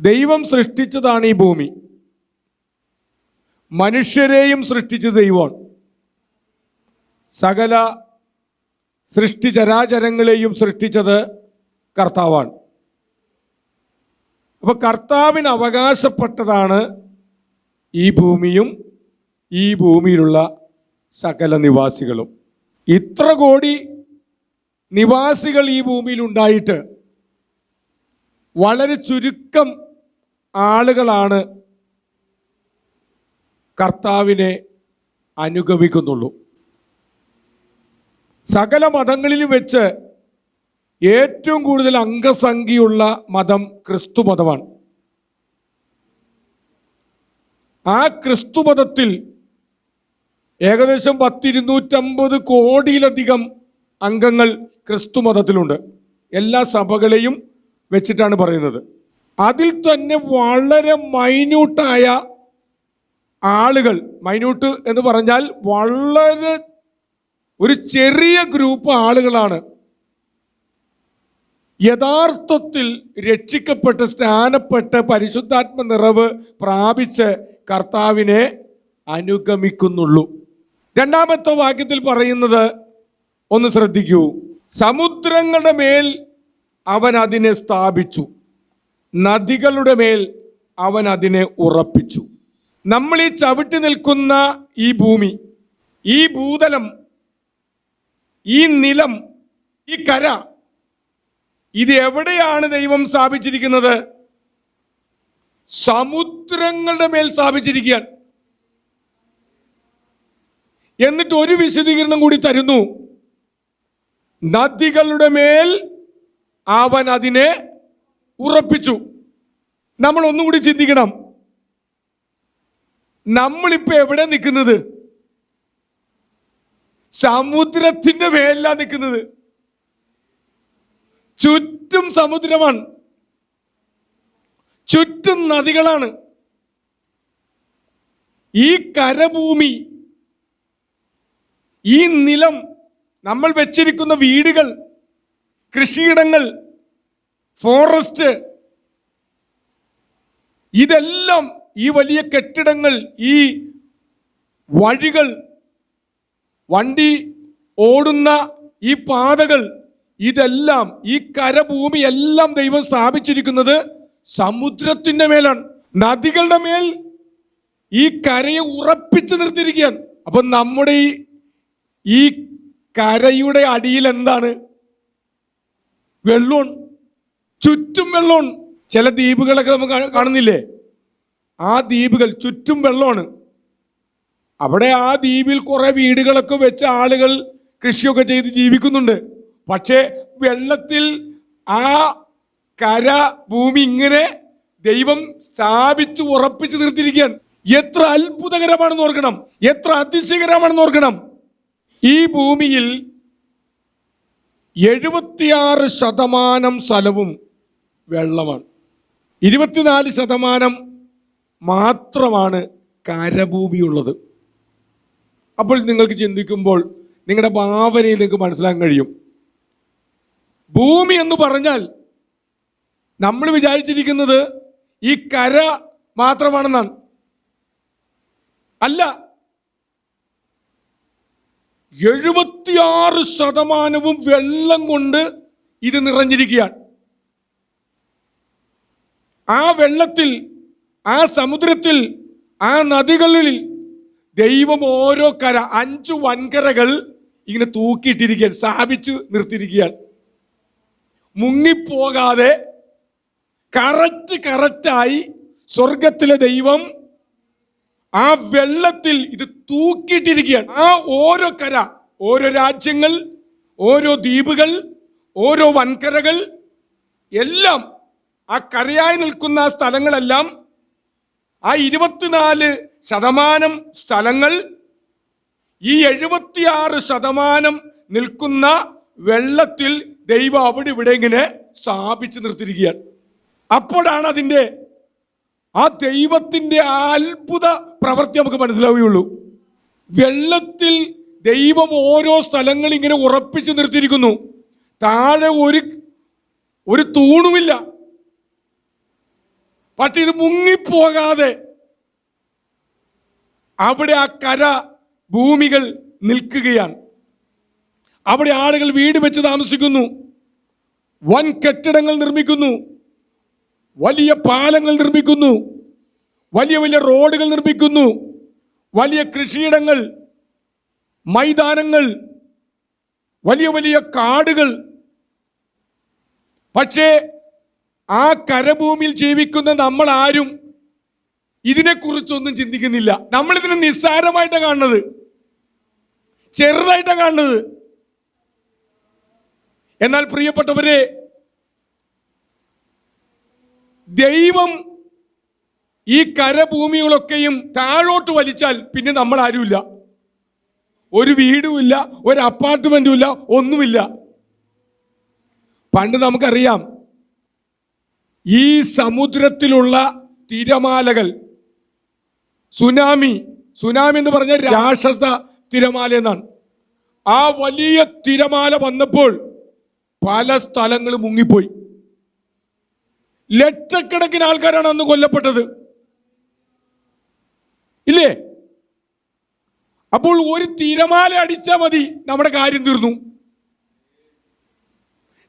ദൈവം സൃഷ്ടിച്ചതാണ് ഈ ഭൂമി. മനുഷ്യരെയും സൃഷ്ടിച്ച ദൈവമാണ് സകല സൃഷ്ടിചരാചരങ്ങളെയും സൃഷ്ടിച്ചത് കർത്താവാണ്. അപ്പൊ കർത്താവിന് അവകാശപ്പെട്ടതാണ് ഈ ഭൂമിയും ഈ ഭൂമിയിലുള്ള സകല നിവാസികളും. ഇത്ര കോടി നിവാസികൾ ഈ ഭൂമിയിൽ ഉണ്ടായിട്ട് വളരെ ചുരുക്കം ആളുകളാണ് കർത്താവിനെ അനുഗമിക്കുന്നുള്ളൂ. സകല മതങ്ങളിലും വെച്ച് ഏറ്റവും കൂടുതൽ അംഗസംഖ്യയുള്ള മതം ക്രിസ്തു മതമാണ്. ആ ക്രിസ്തു മതത്തിൽ ഏകദേശം പത്തിരുന്നൂറ്റമ്പത് കോടിയിലധികം അംഗങ്ങൾ ക്രിസ്തു മതത്തിലുണ്ട്. എല്ലാ സഭകളെയും വെച്ചിട്ടാണ് പറയുന്നത്. അതിൽ തന്നെ വളരെ മൈന്യൂട്ടായ ആളുകൾ മൈന്യൂട്ട് എന്ന് പറഞ്ഞാൽ വളരെ ഒരു ചെറിയ ഗ്രൂപ്പ് ആളുകളാണ് യഥാർത്ഥത്തിൽ രക്ഷിക്കപ്പെട്ട് സ്നാനപ്പെട്ട് പരിശുദ്ധാത്മ നിറവ് പ്രാപിച്ച് കർത്താവിനെ അനുഗമിക്കുന്നുള്ളൂ. രണ്ടാമത്തെ വാക്യത്തിൽ പറയുന്നത് ഒന്ന് ശ്രദ്ധിക്കൂ. സമുദ്രങ്ങളുടെ മേൽ അവൻ അതിനെ സ്ഥാപിച്ചു. നദികളുടെ മേൽ അവൻ അതിനെ ഉറപ്പിച്ചു. നമ്മൾ ഈ ചവിട്ടി നിൽക്കുന്ന ഈ ഭൂമി ഈ ഭൂതലം ഈ നിലം ഈ കര ഇത് എവിടെയാണ് ദൈവം സ്ഥാപിച്ചിരിക്കുന്നത്? സമുദ്രങ്ങളുടെ മേൽ സ്ഥാപിച്ചിരിക്കുകയാണ്. എന്നിട്ട് ഒരു വിശദീകരണം കൂടി തരുന്നു. നദികളുടെ മേൽ അവൻ അതിനെ ഉറപ്പിച്ചു. നമ്മൾ ഒന്നുകൂടി ചിന്തിക്കണം. നമ്മളിപ്പോ എവിടെ നിൽക്കുന്നത്? സമുദ്രത്തിന്റെ മേലിലാ നിൽക്കുന്നത്. ചുറ്റും സമുദ്രമാണ്. ചുറ്റും നദികളാണ്. ഈ കരഭൂമി ഈ നിലം നമ്മൾ വെച്ചിരിക്കുന്ന വീടുകൾ കൃഷിയിടങ്ങൾ ഫോറസ്റ്റ്. ഇതെല്ലാം ഈ വലിയ കെട്ടിടങ്ങൾ ഈ വഴികൾ വണ്ടി ഓടുന്ന ഈ പാതകൾ ഇതെല്ലാം ഈ കരഭൂമി എല്ലാം ദൈവം സ്ഥാപിച്ചിരിക്കുന്നത് സമുദ്രത്തിന്റെ മേലാണ്. നദികളുടെ മേൽ ഈ കരയെ ഉറപ്പിച്ചു നിർത്തിയിരിക്കുകയാണ്. അപ്പൊ നമ്മുടെ ഈ ഈ കരയുടെ അടിയിൽ എന്താണ്? വെള്ളമാണ് ചുറ്റും വെള്ളമാണ്. ചില ദ്വീപുകളൊക്കെ നമുക്ക് കാണുന്നില്ലേ? ആ ദ്വീപുകൾ ചുറ്റും വെള്ളമാണ്. അവിടെ ആ ദ്വീപിൽ കുറേ വീടുകളൊക്കെ വെച്ച ആളുകൾ കൃഷിയൊക്കെ ചെയ്ത് ജീവിക്കുന്നുണ്ട്. പക്ഷേ വെള്ളത്തിൽ ആ കര ഭൂമി ഇങ്ങനെ ദൈവം സ്ഥാപിച്ച് ഉറപ്പിച്ച് നിർത്തിയിരിക്കുകയാണ്. എത്ര അത്ഭുതകരമാണെന്ന് ഓർക്കണം. എത്ര അതിശയകരമാണെന്ന് ഓർക്കണം. ഈ ഭൂമിയിൽ എഴുപത്തിയാറ് ശതമാനം സ്ഥലവും വെള്ളമാണ്. ഇരുപത്തിനാല് ശതമാനം മാത്രമാണ് കരഭൂമിയുള്ളത് അപ്പോൾ നിങ്ങൾക്ക് ചിന്തിക്കുമ്പോൾ നിങ്ങളുടെ ഭാവനയിൽ നിങ്ങൾക്ക് മനസ്സിലാക്കാൻ കഴിയും. ഭൂമി എന്ന് പറഞ്ഞാൽ നമ്മൾ വിചാരിച്ചിരിക്കുന്നത് ഈ കര മാത്രമാണെന്നാണ്. അല്ല എഴുപത്തിയാറ് ശതമാനവും വെള്ളം കൊണ്ട് ഇത് നിറഞ്ഞിരിക്കുകയാണ്. ആ വെള്ളത്തിൽ ആ സമുദ്രത്തിൽ ആ നദികളിൽ ദൈവം ഓരോ കര അഞ്ചു വൻകരകൾ ഇങ്ങനെ തൂക്കിയിട്ടിരിക്കുകയാണ് സ്ഥാപിച്ചു നിർത്തിയിരിക്കുകയാണ്. മുങ്ങിപ്പോകാതെ കറക്റ്റ് കറക്റ്റായി സ്വർഗത്തിലെ ദൈവം ആ വെള്ളത്തിൽ ഇത് തൂക്കിയിട്ടിരിക്കുകയാണ്. ആ ഓരോ കര ഓരോ രാജ്യങ്ങൾ ഓരോ ദ്വീപുകൾ ഓരോ വൻകരകൾ എല്ലാം ആ കരയായി നിൽക്കുന്ന സ്ഥലങ്ങളെല്ലാം ആ ഇരുപത്തിനാല് ശതമാനം സ്ഥലങ്ങൾ ഈ എഴുപത്തിയാറ് ശതമാനം നിൽക്കുന്ന വെള്ളത്തിൽ ദൈവം അവിടെ ഇവിടെ ഇങ്ങനെ സ്ഥാപിച്ചു നിർത്തിയിരിക്കുകയാണ്. അപ്പോഴാണ് അതിന്റെ ആ ദൈവത്തിന്റെ അത്ഭുത പ്രവൃത്തി നമുക്ക് മനസ്സിലാവുകയുള്ളൂ. വെള്ളത്തിൽ ദൈവം ഓരോ സ്ഥലങ്ങൾ ഇങ്ങനെ ഉറപ്പിച്ചു നിർത്തിയിരിക്കുന്നു. താഴെ ഒരു ഒരു തൂണുമില്ല. പക്ഷെ ഇത് മുങ്ങിപ്പോകാതെ അവിടെ ആ കര ഭൂമികൾ നിൽക്കുകയാണ്. അവിടെ ആളുകൾ വീട് വെച്ച് താമസിക്കുന്നു. വൻ കെട്ടിടങ്ങൾ നിർമ്മിക്കുന്നു. വലിയ പാലങ്ങൾ നിർമ്മിക്കുന്നു. വലിയ വലിയ റോഡുകൾ നിർമ്മിക്കുന്നു. വലിയ കൃഷിയിടങ്ങൾ മൈതാനങ്ങൾ വലിയ വലിയ കാടുകൾ. പക്ഷേ ആ കരഭൂമിയിൽ ജീവിക്കുന്ന നമ്മൾ ആരും ഇതിനെക്കുറിച്ചൊന്നും ചിന്തിക്കുന്നില്ല. നമ്മൾ ഇതിനെ നിസ്സാരമായിട്ടാണ് കാണുന്നത്. ചെറുതായിട്ടാണ് കാണുന്നത്. എന്നാൽ പ്രിയപ്പെട്ടവരെ ദൈവം ഈ കരഭൂമികളൊക്കെയും താഴോട്ട് വലിച്ചാൽ പിന്നെ നമ്മൾ ആരുമില്ല ഒരു വീടുമില്ല ഒരു അപ്പാർട്ട്മെന്റും ഇല്ല ഒന്നുമില്ല. പണ്ട് നമുക്കറിയാം ഈ സമുദ്രത്തിലുള്ള തിരമാലകൾ. സുനാമി സുനാമി എന്ന് പറഞ്ഞ രാക്ഷസ തിരമാല എന്നാണ്. ആ വലിയ തിരമാല വന്നപ്പോൾ പല സ്ഥലങ്ങളും മുങ്ങിപ്പോയി. ലക്ഷക്കണക്കിന് ആൾക്കാരാണ് അന്ന് കൊല്ലപ്പെട്ടത്. ഇല്ലേ? അപ്പോൾ ഒരു തിരമാല അടിച്ചാൽ മതി. നമ്മുടെ കാര്യം തീർന്നു.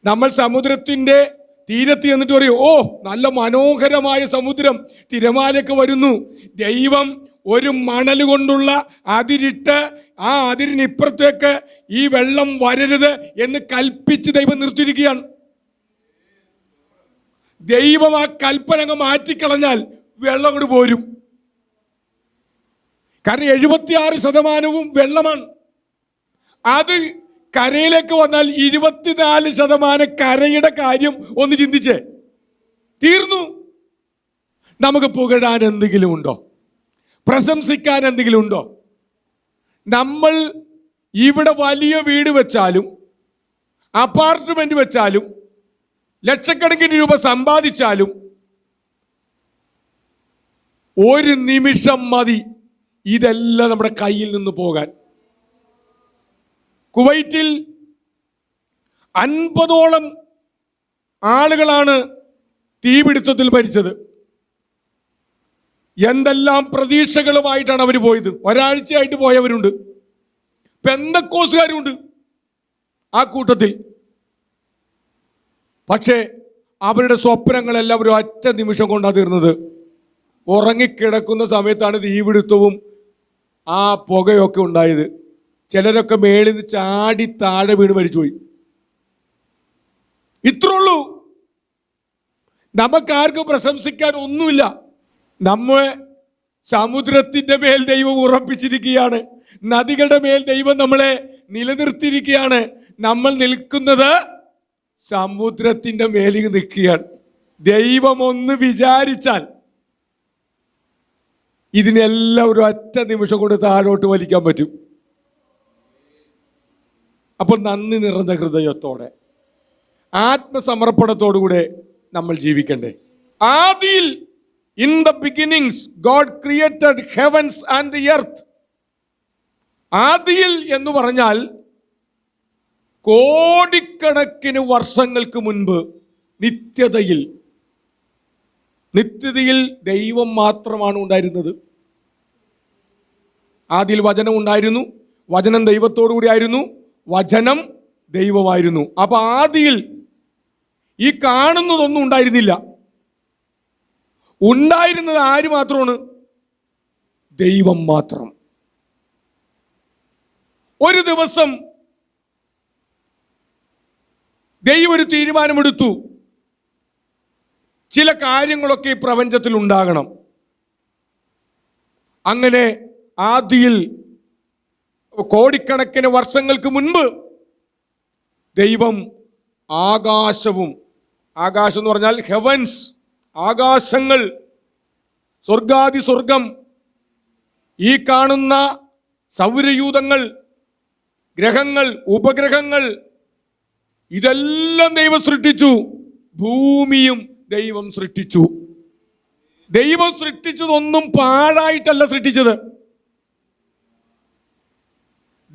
നമ്മൾ സമുദ്രത്തിന്റെ തീരത്ത് എന്നിട്ട് പറയും ഓ നല്ല മനോഹരമായ സമുദ്രം തിരമാലയൊക്കെ വരുന്നു. ദൈവം ഒരു മണൽ കൊണ്ടുള്ള അതിരിട്ട് ആ അതിരിനിപ്പുറത്തേക്ക് ഈ വെള്ളം വരരുത് എന്ന് കൽപ്പിച്ച് ദൈവം നിർത്തിയിരിക്കുകയാണ്. ദൈവം ആ കൽപ്പന അങ്ങ് മാറ്റിക്കളഞ്ഞാൽ വെള്ളം കൊണ്ട് പോരും. കാരണം എഴുപത്തിയാറ് ശതമാനവും വെള്ളമാണ്. അത് കരയിലേക്ക് വന്നാൽ ഇരുപത്തിനാല് ശതമാനം കരയുടെ കാര്യം ഒന്ന് ചിന്തിച്ചേ. തീർന്നു. നമുക്ക് പുകഴാൻ എന്തെങ്കിലും ഉണ്ടോ? പ്രശംസിക്കാൻ എന്തെങ്കിലും ഉണ്ടോ? നമ്മൾ ഇവിടെ വലിയ വീട് വെച്ചാലും അപ്പാർട്ട്മെന്റ് വെച്ചാലും ലക്ഷക്കണക്കിന് രൂപ സമ്പാദിച്ചാലും ഒരു നിമിഷം മതി ഇതെല്ലാം നമ്മുടെ കയ്യിൽ നിന്ന് പോകാൻ. കുവൈറ്റിൽ അൻപതോളം ആളുകളാണ് തീപിടുത്തത്തിൽ മരിച്ചത്. എന്തെല്ലാം പ്രതീക്ഷകളുമായിട്ടാണ് അവർ പോയത്? ഒരാഴ്ചയായിട്ട് പോയവരുണ്ട്. പെന്തക്കോസുകാരുണ്ട് ആ കൂട്ടത്തിൽ? പക്ഷേ അവരുടെ സ്വപ്നങ്ങളെല്ലാം ഒരു ഒറ്റ നിമിഷം കൊണ്ടാണ് തീർന്നത്. ഉറങ്ങിക്കിടക്കുന്ന സമയത്താണ് തീപിടുത്തവും ആ പുകയൊക്കെ ഉണ്ടായത്. ചിലരൊക്കെ മേളിൽ നിന്ന് ചാടി താഴെ വീണ് മരിച്ചുപോയി. ഇത്രയുള്ളൂ. നമുക്കാർക്കും പ്രശംസിക്കാൻ ഒന്നുമില്ല. നമ്മെ സമുദ്രത്തിന്റെ മേൽ ദൈവം ഉറപ്പിച്ചിരിക്കുകയാണ്. നദികളുടെ മേൽ ദൈവം നമ്മളെ നിലനിർത്തിയിരിക്കുകയാണ്. നമ്മൾ നിൽക്കുന്നത് സമുദ്രത്തിന്റെ മേലിൽ നിൽക്കുകയാണ്. ദൈവം ഒന്ന് വിചാരിച്ചാൽ ഇതിനെല്ലാം ഒരു ഒറ്റ നിമിഷം കൊണ്ട് താഴോട്ട് വലിക്കാൻ പറ്റും. അപ്പോൾ നന്ദി നിറഞ്ഞ ഹൃദയത്തോടെ. ആത്മസമർപ്പണത്തോടുകൂടെ നമ്മൾ ജീവിക്കണ്ടേ. ആദിയിൽ in the beginnings God created heavens and earth ആദിയിൽ എന്ന് പറഞ്ഞാൽ കോടിക്കണക്കിന് വർഷങ്ങൾക്ക് മുൻപ് നിത്യതയിൽ നിത്യതയിൽ ദൈവം മാത്രമാണ് ഉണ്ടായിരുന്നത്. ആദിയിൽ വചനം ഉണ്ടായിരുന്നു വചനം ദൈവത്തോടു കൂടി ആയിരുന്നു വചനം ദൈവമായിരുന്നു. അപ്പൊ ആദിയിൽ ഈ കാണുന്നതൊന്നും ഉണ്ടായിരുന്നില്ല. ഉണ്ടായിരുന്നത് ആര് മാത്രമാണ്? ദൈവം മാത്രം. ഒരു ദിവസം ദൈവം ഒരു തീരുമാനമെടുത്തു. ചില കാര്യങ്ങളൊക്കെ ഈ പ്രപഞ്ചത്തിൽ ഉണ്ടാകണം. അങ്ങനെ ആദിയിൽ കോടിക്കണക്കിന് വർഷങ്ങൾക്ക് മുൻപ് ദൈവം ആകാശവും ആകാശം എന്ന് പറഞ്ഞാൽ ഹെവൻസ് ആകാശങ്ങൾ സ്വർഗാദി സ്വർഗം ഈ കാണുന്ന സൗരയൂഥങ്ങൾ ഗ്രഹങ്ങൾ ഉപഗ്രഹങ്ങൾ ഇതെല്ലാം ദൈവം സൃഷ്ടിച്ചു. ഭൂമിയും ദൈവം സൃഷ്ടിച്ചു. ദൈവം സൃഷ്ടിച്ചതൊന്നും പാഴായിട്ടല്ല സൃഷ്ടിച്ചത്.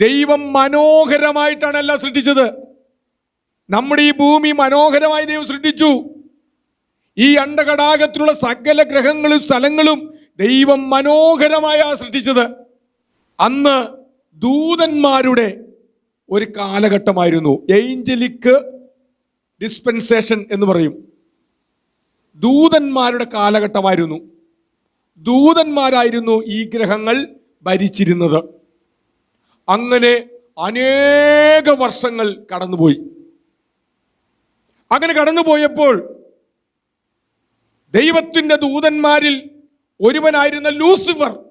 ദൈവം മനോഹരമായിട്ടാണ് എല്ലാം സൃഷ്ടിച്ചത്. നമ്മുടെ ഈ ഭൂമി മനോഹരമായി ദൈവം സൃഷ്ടിച്ചു. ഈ അണ്ടകടാകത്തിലുള്ള സകല ഗ്രഹങ്ങളും സ്ഥലങ്ങളും ദൈവം മനോഹരമായ സൃഷ്ടിച്ചത്. അന്ന് ദൂതന്മാരുടെ ഒരു കാലഘട്ടമായിരുന്നു. ഏഞ്ചലിക് ഡിസ്പെൻസേഷൻ എന്ന് പറയും. ദൂതന്മാരുടെ കാലഘട്ടമായിരുന്നു. ദൂതന്മാരായിരുന്നു ഈ ഗ്രഹങ്ങൾ ഭരിച്ചിരുന്നത്. അങ്ങനെ അനേക വർഷങ്ങൾ കടന്നുപോയി. അങ്ങനെ കടന്നുപോയപ്പോൾ ദൈവത്തിന്റെ ദൂതന്മാരിൽ ഒരുവനായിരുന്ന ലൂസിഫർ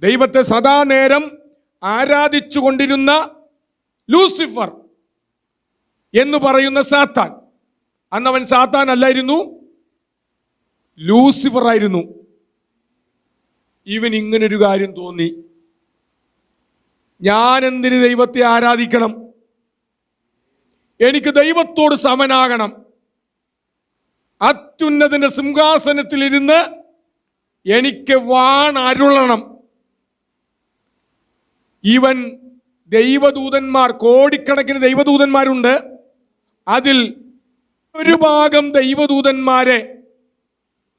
ദൈവത്തെ സദാ നേരം ആരാധിച്ചു കൊണ്ടിരുന്ന ലൂസിഫർ എന്ന് പറയുന്ന സാത്താൻ. അന്നവൻ സാത്താൻ അല്ലായിരുന്നു ലൂസിഫർ ആയിരുന്നു ഇവൻ ഇങ്ങനൊരു കാര്യം തോന്നി. ഞാൻ എന്തിന് ദൈവത്തെ ആരാധിക്കണം? എനിക്ക് ദൈവത്തോട് സമനാകണം. അത്യുന്നതിന്റെ സിംഹാസനത്തിലിരുന്ന് എനിക്ക് വാണരുളണം ഇവൻ ദൈവദൂതന്മാർ കോടിക്കണക്കിന് ദൈവദൂതന്മാരുണ്ട്. അതിൽ ഒരു ഭാഗം ദൈവദൂതന്മാരെ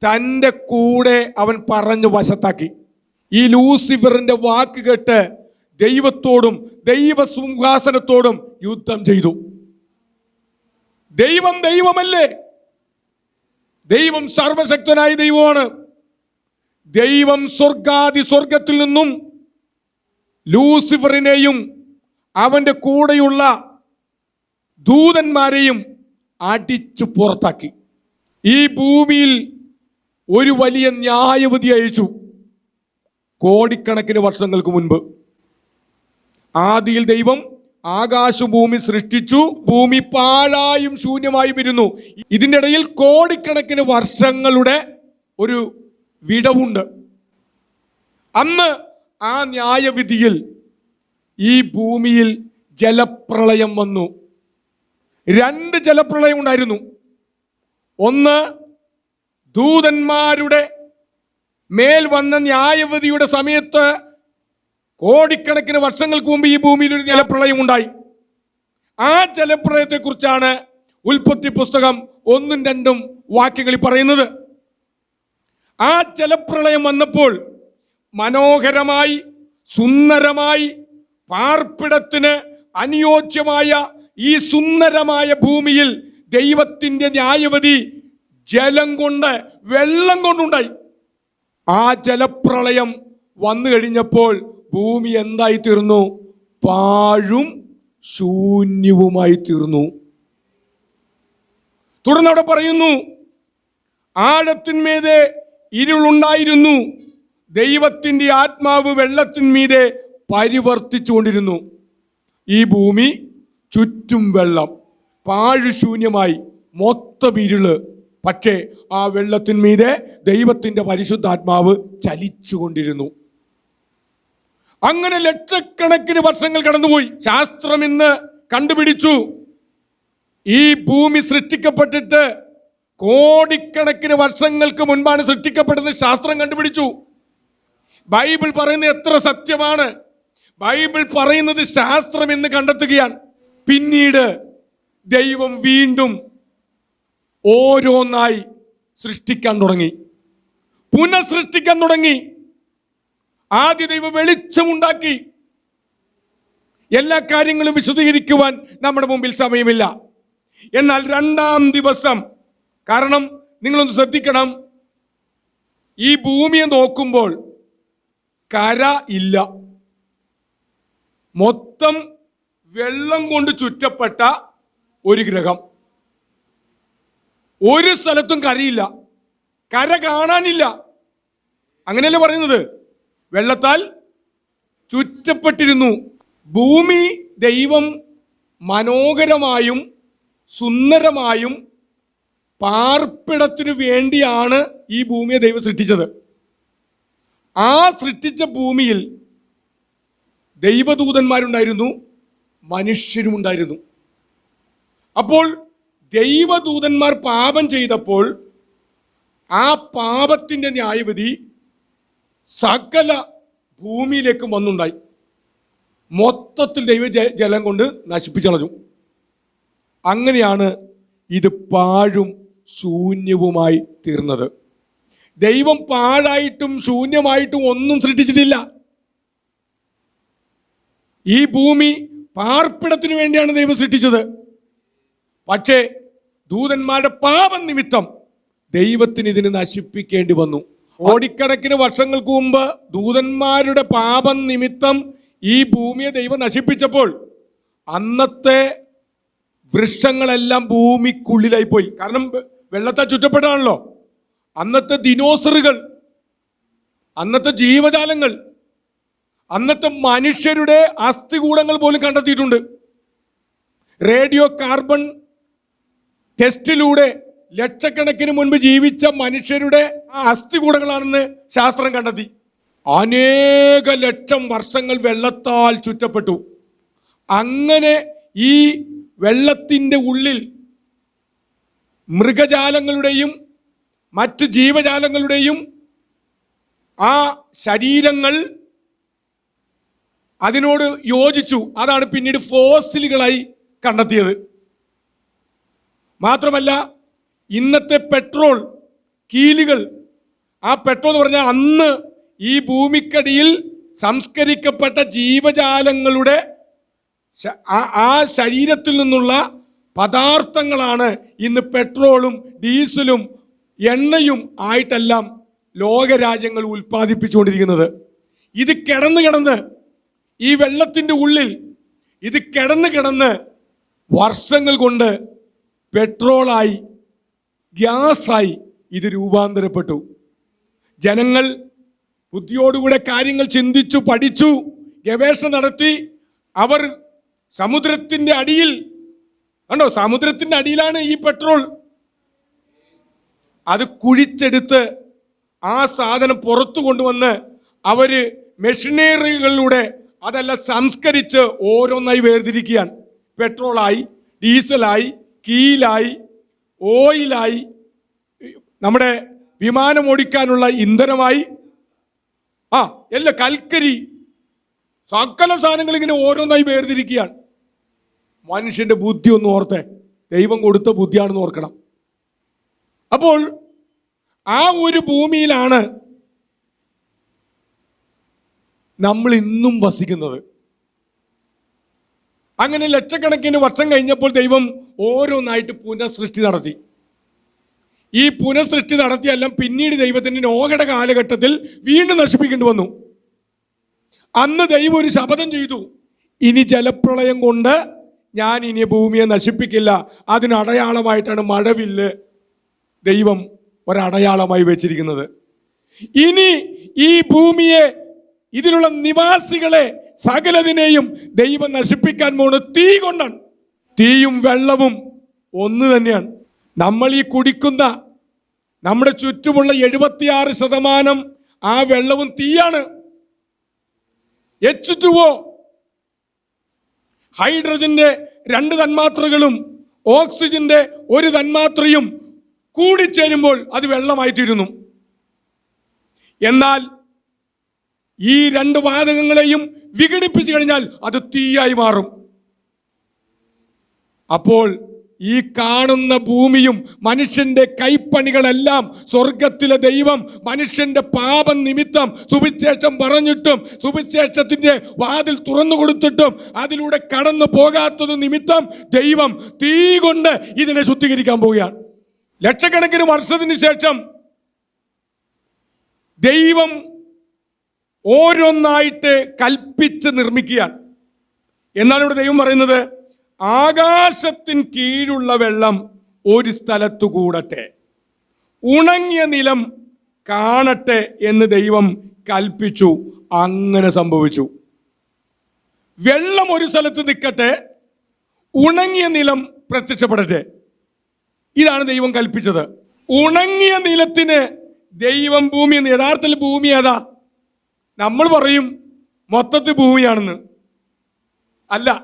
തന്റെ കൂടെ അവൻ പറഞ്ഞു വശത്താക്കി. ഈ ലൂസിഫറിന്റെ വാക്ക് കേട്ട് ദൈവത്തോടും ദൈവ സിംഹാസനത്തോടും യുദ്ധം ചെയ്തു. ദൈവം ദൈവമല്ലേ? ദൈവം സർവശക്തനായ ദൈവമാണ്. ദൈവം സ്വർഗാദി സ്വർഗത്തിൽ നിന്നും ലൂസിഫറിനെയും അവന്റെ കൂടെയുള്ള ദൂതന്മാരെയും അടിച്ചു പുറത്താക്കി. ഈ ഭൂമിയിൽ ഒരു വലിയ ന്യായവിധി അയച്ചു. കോടിക്കണക്കിന് വർഷങ്ങൾക്ക് മുൻപ്. ആദിയിൽ ദൈവം ആകാശഭൂമി സൃഷ്ടിച്ചു ഭൂമി പാഴായും ശൂന്യമായും ഇരുന്നു ഇതിന്റെ ഇടയിൽ കോടിക്കണക്കിന് വർഷങ്ങളുടെ ഒരു വിടവുണ്ട്. അന്ന് ആ ന്യായവിധിയിൽ ഈ ഭൂമിയിൽ ജലപ്രളയം വന്നു. രണ്ട് ജലപ്രളയം ഉണ്ടായിരുന്നു. ഒന്ന് ദൂതന്മാരുടെ മേൽ വന്ന ന്യായവിധിയുടെ സമയത്ത് കോടിക്കണക്കിന് വർഷങ്ങൾക്ക് മുമ്പ് ഈ ഭൂമിയിൽ ഒരു ജലപ്രളയം ഉണ്ടായി. ആ ജലപ്രളയത്തെക്കുറിച്ചാണ് ഉൽപ്പത്തി പുസ്തകം ഒന്നും രണ്ടും വാക്യങ്ങളിൽ പറയുന്നത്. ആ ജലപ്രളയം വന്നപ്പോൾ മനോഹരമായി സുന്ദരമായി പാർപ്പിടത്തിന് അനുയോജ്യമായ ഈ സുന്ദരമായ ഭൂമിയിൽ ദൈവത്തിന്റെ ന്യായവതി ജലം കൊണ്ട് വെള്ളം കൊണ്ടുണ്ടായി. ആ ജലപ്രളയം വന്നു കഴിഞ്ഞപ്പോൾ ഭൂമി എന്തായി തീർന്നു പാഴും ശൂന്യവുമായി തീർന്നു തുടർന്ന് അവിടെ പറയുന്നു ആഴത്തിന്മീതെ ഇരുളുണ്ടായിരുന്നു. ദൈവത്തിന്റെ ആത്മാവ് വെള്ളത്തിന്മീതെ പരിവർത്തിച്ചുകൊണ്ടിരുന്നു. ഈ ഭൂമി ചുറ്റും വെള്ളം പാഴുശൂന്യമായി മൊത്തം ഇരുൾ. പക്ഷേ ആ വെള്ളത്തിന്മീതെ ദൈവത്തിന്റെ പരിശുദ്ധാത്മാവ് ചലിച്ചുകൊണ്ടിരുന്നു. അങ്ങനെ ലക്ഷക്കണക്കിന് വർഷങ്ങൾ കടന്നുപോയി. ശാസ്ത്രം ഇന്ന് കണ്ടുപിടിച്ചു. ഈ ഭൂമി സൃഷ്ടിക്കപ്പെട്ടിട്ട് കോടിക്കണക്കിന് വർഷങ്ങൾക്ക് മുൻപാണ് സൃഷ്ടിക്കപ്പെടുന്നത് ശാസ്ത്രം കണ്ടുപിടിച്ചു. ബൈബിൾ പറയുന്നത് എത്ര സത്യമാണ്. ബൈബിൾ പറയുന്നത് ശാസ്ത്രം എന്ന് കണ്ടെത്തുകയാണ്. പിന്നീട് ദൈവം വീണ്ടും ഓരോന്നായി സൃഷ്ടിക്കാൻ തുടങ്ങി. പുനഃസൃഷ്ടിക്കാൻ തുടങ്ങി. ആദ്യ ദൈവം വെളിച്ചമുണ്ടാക്കി. എല്ലാ കാര്യങ്ങളും വിശദീകരിക്കുവാൻ നമ്മുടെ മുമ്പിൽ സമയമില്ല. എന്നാൽ രണ്ടാം ദിവസം കാരണം നിങ്ങളൊന്ന് ശ്രദ്ധിക്കണം. ഈ ഭൂമിയെ നോക്കുമ്പോൾ കര ഇല്ല. മൊത്തം വെള്ളം കൊണ്ട് ചുറ്റപ്പെട്ട ഒരു ഗ്രഹം. ഒരു സ്ഥലത്തും കരയില്ല. കര കാണാനില്ല. അങ്ങനെയല്ലേ പറയുന്നത്? വെള്ളത്താൽ ചുറ്റപ്പെട്ടിരുന്നു. ഭൂമി ദൈവം മനോഹരമായും സുന്ദരമായും പാർപ്പിടത്തിനു വേണ്ടിയാണ് ഈ ഭൂമിയെ ദൈവം സൃഷ്ടിച്ചത്. ആ സൃഷ്ടിച്ച ഭൂമിയിൽ ദൈവദൂതന്മാരുണ്ടായിരുന്നു മനുഷ്യരുമുണ്ടായിരുന്നു അപ്പോൾ ദൈവദൂതന്മാർ പാപം ചെയ്തപ്പോൾ ആ പാപത്തിന്റെ ന്യായവിധി സകല ഭൂമിയിലേക്കും വന്നുണ്ടായി. മൊത്തത്തിൽ ദൈവ ജലം കൊണ്ട് നശിപ്പിച്ചളഞ്ഞു. അങ്ങനെയാണ് ഇത് പാഴും ശൂന്യവുമായി തീർന്നത്. ദൈവം പാഴായിട്ടും ശൂന്യമായിട്ടും ഒന്നും സൃഷ്ടിച്ചിട്ടില്ല. ഈ ഭൂമി പാർപ്പിടത്തിന് വേണ്ടിയാണ് ദൈവം സൃഷ്ടിച്ചത്. പക്ഷേ ദൂതന്മാരുടെ പാപം നിമിത്തം ദൈവത്തിന് ഇതിനെ നശിപ്പിക്കേണ്ടി വന്നു. കോടിക്കണക്കിന് വർഷങ്ങൾക്ക് മുമ്പ് ദൂതന്മാരുടെ പാപം നിമിത്തം ഈ ഭൂമിയെ ദൈവം നശിപ്പിച്ചപ്പോൾ അന്നത്തെ വൃക്ഷങ്ങളെല്ലാം ഭൂമിക്കുള്ളിലായി പോയി കാരണം വെള്ളത്തെ ചുറ്റപ്പെട്ടാണല്ലോ അന്നത്തെ ദിനോസറുകൾ അന്നത്തെ ജീവജാലങ്ങൾ അന്നത്തെ മനുഷ്യരുടെ അസ്ഥികൂടങ്ങൾ പോലും കണ്ടെത്തിയിട്ടുണ്ട്. റേഡിയോ കാർബൺ ടെസ്റ്റിലൂടെ ലക്ഷക്കണക്കിന് മുൻപ് ജീവിച്ച മനുഷ്യരുടെ അസ്ഥികൂടങ്ങളാണെന്ന് ശാസ്ത്രം കണ്ടെത്തി. അനേക ലക്ഷം വർഷങ്ങൾ വെള്ളത്താൽ ചുറ്റപ്പെട്ടു. അങ്ങനെ ഈ വെള്ളത്തിന്റെ ഉള്ളിൽ മൃഗജാലങ്ങളുടെയും മറ്റു ജീവജാലങ്ങളുടെയും ആ ശരീരങ്ങൾ അതിനോട് യോജിച്ചു. അതാണ് പിന്നീട് ഫോസിലുകളായി കണ്ടെത്തിയത്. മാത്രമല്ല ഇന്നത്തെ പെട്രോൾ കീലുകൾ. ആ പെട്രോൾ എന്ന് പറഞ്ഞാൽ അന്ന് ഈ ഭൂമിക്കടിയിൽ സംസ്കരിക്കപ്പെട്ട ജീവജാലങ്ങളുടെ ആ- ശരീരത്തിൽ നിന്നുള്ള പദാർത്ഥങ്ങളാണ് ഇന്ന് പെട്രോളും ഡീസലും എണ്ണയും ആയിട്ടെല്ലാം ലോകരാജ്യങ്ങൾ ഉൽപ്പാദിപ്പിച്ചുകൊണ്ടിരിക്കുന്നത്. ഇത് കിടന്ന് കിടന്ന് ഈ വെള്ളത്തിന്റെ ഉള്ളിൽ ഇത് കിടന്ന് കിടന്ന് വർഷങ്ങൾ കൊണ്ട് പെട്രോളായി ഗ്യാസായി ഇത് രൂപാന്തരപ്പെട്ടു. ജനങ്ങൾ ബുദ്ധിയോടുകൂടെ കാര്യങ്ങൾ ചിന്തിച്ചു പഠിച്ചു ഗവേഷണം നടത്തി. അവർ സമുദ്രത്തിന്റെ അടിയിൽ കണ്ടോ? സമുദ്രത്തിന്റെ അടിയിലാണ് ഈ പെട്രോൾ. അത് കുഴിച്ചെടുത്ത് ആ സാധനം പുറത്തു കൊണ്ടുവന്ന് അവർ മെഷീനറികളിലൂടെ അതെല്ലാം സംസ്കരിച്ച് ഓരോന്നായി വേർതിരിക്കുകയാണ്. പെട്രോളായി ഡീസലായി കീലായി ഓയിലായി നമ്മുടെ വിമാനം ഓടിക്കാനുള്ള ഇന്ധനമായി. ആ എല്ലാ കൽക്കരി. സകല സാധനങ്ങൾ ഇങ്ങനെ ഓരോന്നായി വേർതിരിക്കുകയാണ്. മനുഷ്യന്റെ ബുദ്ധി ഒന്ന് ഓർത്തെ. ദൈവം കൊടുത്ത ബുദ്ധിയാണെന്ന് ഓർക്കണം. അപ്പോൾ ആ ഒരു ഭൂമിയിലാണ് നമ്മൾ ഇന്നും വസിക്കുന്നത്. അങ്ങനെ ലക്ഷക്കണക്കിന് വർഷം കഴിഞ്ഞപ്പോൾ ദൈവം ഓരോന്നായിട്ട് പുനഃസൃഷ്ടി നടത്തി. ഈ പുനഃസൃഷ്ടി നടത്തിയെല്ലാം പിന്നീട് ദൈവത്തിന്റെ നോകട കാലഘട്ടത്തിൽ വീണ്ടും നശിപ്പിക്കേണ്ടി വന്നു. അന്ന് ദൈവം ഒരു ശപഥം ചെയ്തു. ഇനി ജലപ്രളയം കൊണ്ട് ഞാൻ ഇനി ഭൂമിയെ നശിപ്പിക്കില്ല. അതിന് അടയാളമായിട്ടാണ് മഴവില്ല് ദൈവം ഒരടയാളമായി വെച്ചിരിക്കുന്നത്. ഇനി ഈ ഭൂമിയെ ഇതിലുള്ള നിവാസികളെ സകലതിനെയും ദൈവം നശിപ്പിക്കാൻ പോണ് തീ കൊണ്ടാണ്. തീയും വെള്ളവും ഒന്ന് തന്നെയാണ്. നമ്മൾ ഈ കുടിക്കുന്ന നമ്മുടെ ചുറ്റുമുള്ള എഴുപത്തിയാറ് ശതമാനം ആ വെള്ളവും തീയാണ്. എച്ച് ടുവോ ഹൈഡ്രജന്റെ രണ്ട് തന്മാത്രകളും ഓക്സിജന്റെ ഒരു തന്മാത്രയും കൂടിച്ചേരുമ്പോൾ അത് വെള്ളമായിത്തീരുന്നു. എന്നാൽ ഈ രണ്ട് വാതകങ്ങളെയും വിഘടിപ്പിച്ചു കഴിഞ്ഞാൽ അത് തീയായി മാറും. അപ്പോൾ ഈ കാണുന്ന ഭൂമിയും മനുഷ്യന്റെ കൈപ്പണികളെല്ലാം സ്വർഗത്തിലെ ദൈവം മനുഷ്യന്റെ പാപം നിമിത്തം സുവിശേഷം പറഞ്ഞിട്ടും സുവിശേഷത്തിന്റെ വാതിൽ തുറന്നു കൊടുത്തിട്ടും അതിലൂടെ കടന്നു പോകാത്തത് നിമിത്തം ദൈവം തീ കൊണ്ട് ഇതിനെ ശുദ്ധീകരിക്കാൻ പോവുകയാണ്. ലക്ഷക്കണക്കിന് വർഷത്തിന് ശേഷം ദൈവം ഓരോന്നായിട്ട് കൽപ്പിച്ച് നിർമ്മിക്കുകയാണ്. എന്നാണ് ഇവിടെ ദൈവം പറയുന്നത്? ആകാശത്തിന് കീഴുള്ള വെള്ളം ഒരു സ്ഥലത്തു കൂടട്ടെ. ഉണങ്ങിയ നിലം കാണട്ടെ എന്ന് ദൈവം കൽപ്പിച്ചു അങ്ങനെ സംഭവിച്ചു. വെള്ളം ഒരു സ്ഥലത്ത് നിൽക്കട്ടെ ഉണങ്ങിയ നിലം പ്രത്യക്ഷപ്പെടട്ടെ. ഇതാണ് ദൈവം കൽപ്പിച്ചത്. ഉണങ്ങിയ നിലത്തിന് ദൈവം ഭൂമി യഥാർത്ഥത്തിൽ ഭൂമി ഏതാ? നമ്മൾ പറയും മൊത്തത്തിൽ ഭൂമിയാണെന്ന്. അല്ല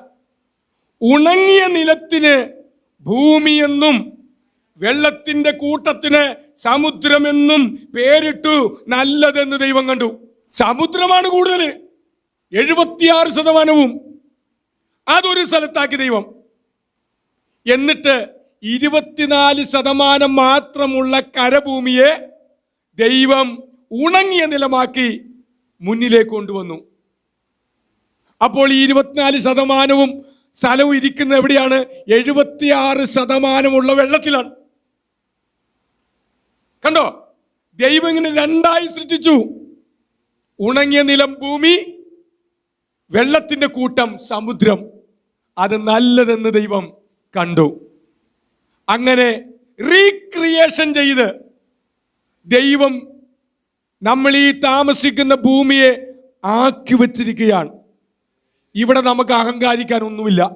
ഉണങ്ങിയ നിലത്തിന് ഭൂമിയെന്നും വെള്ളത്തിന്റെ കൂട്ടത്തിന് സമുദ്രമെന്നും പേരിട്ടു നല്ലതെന്ന് ദൈവം കണ്ടു. സമുദ്രമാണ് കൂടുതൽ എഴുപത്തിയാറ് ശതമാനവും. അതൊരു സ്ഥലത്താക്കി ദൈവം. എന്നിട്ട് ഇരുപത്തിനാല് ശതമാനം മാത്രമുള്ള കരഭൂമിയെ ദൈവം ഉണങ്ങിയ നിലമാക്കി മുന്നിലേക്ക് കൊണ്ടുവന്നു. അപ്പോൾ ഈ ഇരുപത്തിനാല് ശതമാനവും സ്ഥലവും ഇരിക്കുന്ന എവിടെയാണ്? എഴുപത്തിയാറ് ശതമാനമുള്ള വെള്ളത്തിലാണ്. കണ്ടോ? ദൈവം ഇങ്ങനെ രണ്ടായി സൃഷ്ടിച്ചു. ഉണങ്ങിയ നിലം ഭൂമി വെള്ളത്തിന്റെ കൂട്ടം സമുദ്രം. അത് നല്ലതെന്ന് ദൈവം കണ്ടു. അങ്ങനെ റീക്രിയേഷൻ ചെയ്ത് ദൈവം നമ്മൾ ഈ താമസിക്കുന്ന ഭൂമിയെ ആക്കി വച്ചിരിക്കുകയാണ്. ഇവിടെ നമുക്ക് അഹങ്കാരിക്കാൻ ഒന്നുമില്ല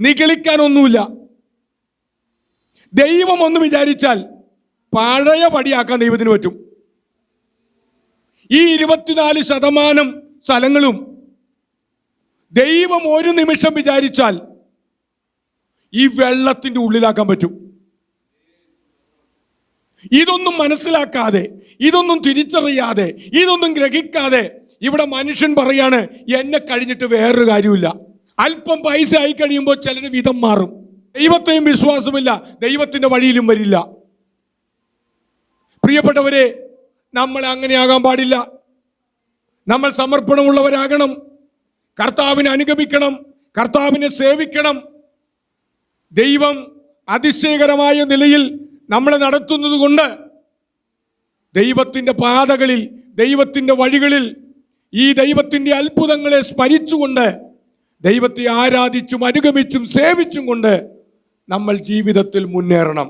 നിഗളിക്കാൻ ഒന്നുമില്ല ദൈവം ഒന്ന് വിചാരിച്ചാൽ പഴയ പടിയാക്കാൻ ദൈവത്തിന് പറ്റും. ഈ ഇരുപത്തിനാല് ശതമാനം സ്ഥലങ്ങളും ദൈവം ഒരു നിമിഷം വിചാരിച്ചാൽ ഈ വെള്ളത്തിന്റെ ഉള്ളിലാക്കാൻ പറ്റും. ഇതൊന്നും മനസ്സിലാക്കാതെ ഇതൊന്നും തിരിച്ചറിയാതെ ഇതൊന്നും ഗ്രഹിക്കാതെ ഇവിടെ മനുഷ്യൻ പറയാണ് എന്നെ കഴിഞ്ഞിട്ട് വേറൊരു കാര്യമില്ല അല്പം പൈസ ആയി കഴിയുമ്പോൾ ചിലർ വിധം മാറും. ദൈവത്തെയും വിശ്വാസമില്ല ദൈവത്തിന്റെ വഴിയിലും വരില്ല. പ്രിയപ്പെട്ടവരെ നമ്മൾ അങ്ങനെയാകാൻ പാടില്ല. നമ്മൾ സമർപ്പണമുള്ളവരാകണം. കർത്താവിനെ അനുഗമിക്കണം കർത്താവിനെ സേവിക്കണം. ദൈവം അതിശയകരമായ നിലയിൽ നമ്മളെ നടത്തുന്നത് കൊണ്ട് ദൈവത്തിന്റെ പാതകളിൽ ദൈവത്തിന്റെ വഴികളിൽ ഈ ദൈവത്തിന്റെ അത്ഭുതങ്ങളെ സ്മരിച്ചുകൊണ്ട് ദൈവത്തെ ആരാധിച്ചും അനുഗമിച്ചും സേവിച്ചും കൊണ്ട് നമ്മൾ ജീവിതത്തിൽ മുന്നേറണം.